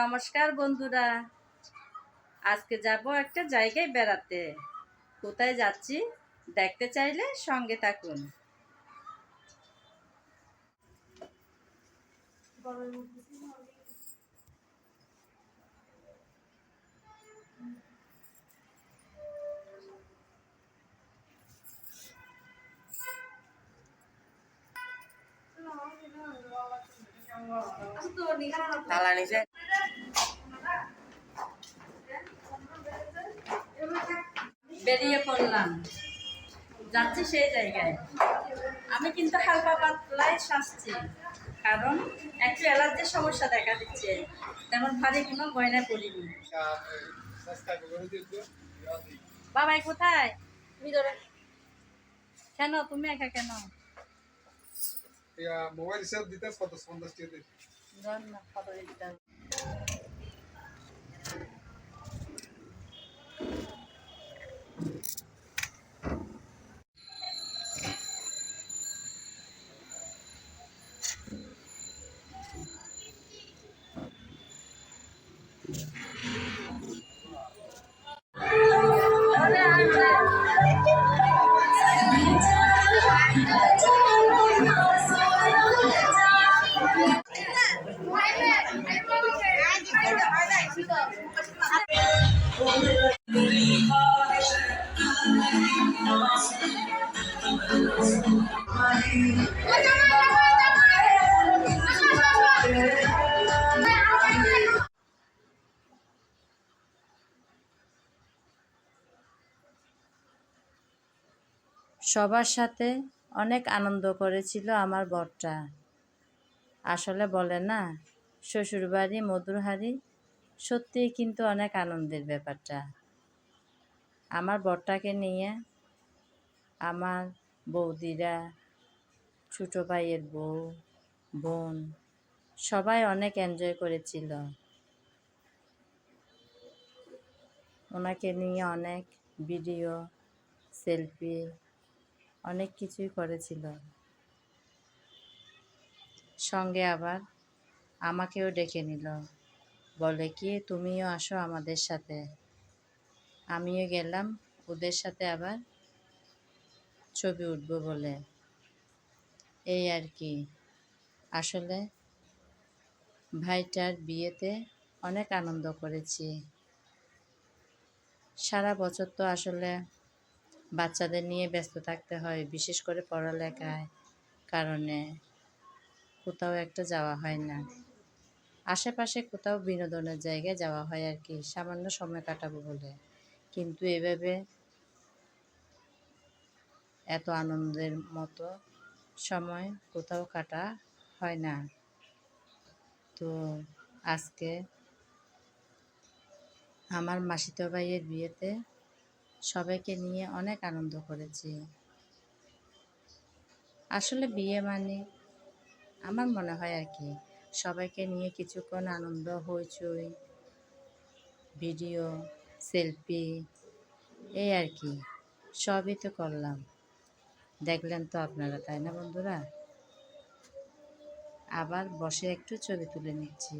নমস্কার বন্ধুরা। আজকে যাব একটা জায়গায় বেড়াতে। কোথায় যাচ্ছি দেখতে চাইলে সঙ্গে থাকুন। তালা নিচে? বেরিয়ে পড়লাম। যাচ্ছি সেই জায়গায়। আমি কিন্তু হালকা পাতলাই সাজছি কারণ একটু অ্যালার্জির সমস্যা দেখা দিচ্ছে। তেমন ভারী কোনো গয়না পরিনি। বাবাই কোথায়? ভিতরে। কেন? তুমি একা কেন? মোবাইল হিসাব দিতে কত? পঞ্চাশ টাকা দিতে ধর সবার সাথে অনেক আনন্দ করেছিল আমার বরটা। আসলে বলে না, শ্বশুরবাড়ি মধুর হাড়ি সত্যিই কিন্তু অনেক আনন্দের ব্যাপারটা। আমার বরটাকে নিয়ে আমার বৌদিরা, ছোটো ভাইয়ের বউ, বোন, সবাই অনেক এনজয় করেছিল। ওনাকে নিয়ে অনেক ভিডিও সেলফি অনেক কিছুই করেছিল। সঙ্গে আবার আমাকেও ডেকে নিল। বলে, কি, তুমিও আসো আমাদের সাথে? আমিও গেলাম ওদের সাথে আবার ছবি উঠবো বলে। এই আর কি। আসলে ভাইটার বিয়েতে অনেক আনন্দ করেছি। সারা বছর তো আসলে বাচ্চাদের নিয়ে ব্যস্ত থাকতে হয়, বিশেষ করে পড়ালেখায় কারণে। কোথাও একটা যাওয়া হয় না। আশেপাশে কোথাও বিনোদনের জায়গায় যাওয়া হয় আর কি, সামান্য সময় কাটাবো বলে। কিন্তু এভাবে এত আনন্দের মতো সময় কোথাও কাটা হয় না। তো আজকে আমার মাসিতো ভাইয়ের বিয়েতে সবাইকে নিয়ে অনেক আনন্দ করেছি। আসলে বিয়ে মানে আমার মনে হয় আর কি, সবাইকে নিয়ে কিছুক্ষণ আনন্দ, হইচই, ভিডিও, সেলফি, এই আর কি, সবই তো করলাম। দেখলেন তো আপনারা, তাই না বন্ধুরা? আবার বসে একটু ছবি তুলে নিচ্ছি।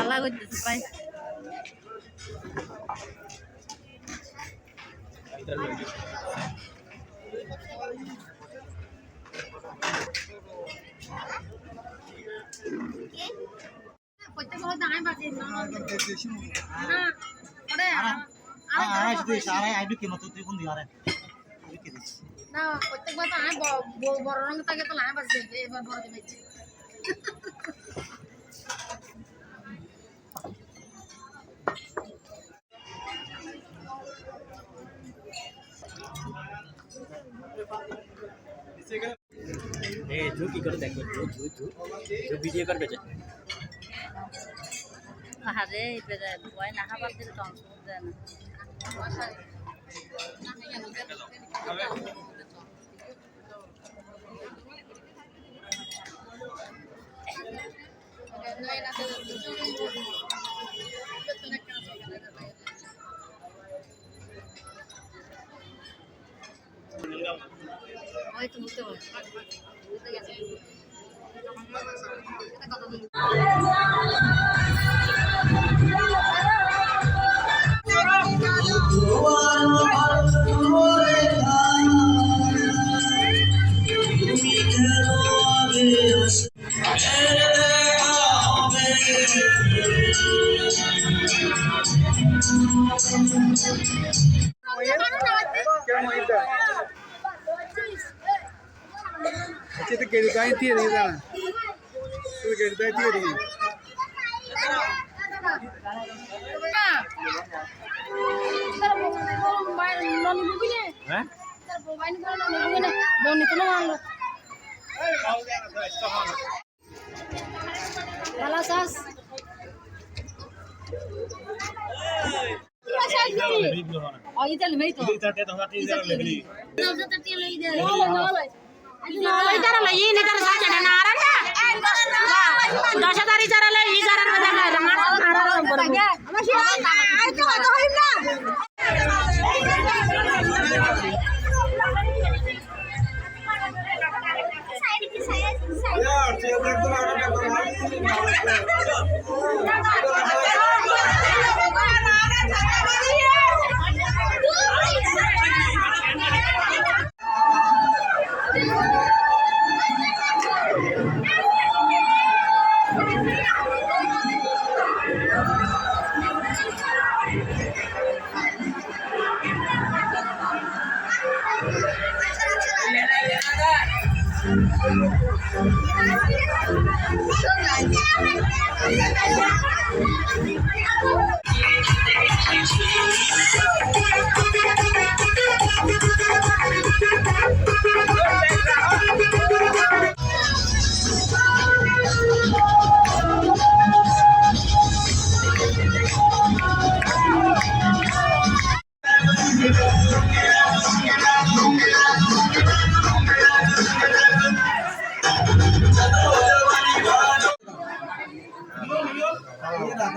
আল্লাহ করতেছে ওরে আড়াইশো আড়াই আইডি কেন তুই কোন আড়াই না প্রত্যেক বছর আমি বড় রঙ থাকে তো লাগাই পাচ্ছি এবার বড় দিয়েছি আরে ভয় না খাবার দিলে তো অংশ দেয় না ගෙඩිකා හිටියේ නේද? ඒක ගෙඩිකා හිටියේ නේද? ඈ? আচ্ছা তো গেড়ি দাই দিয়ে দিই না 你在干什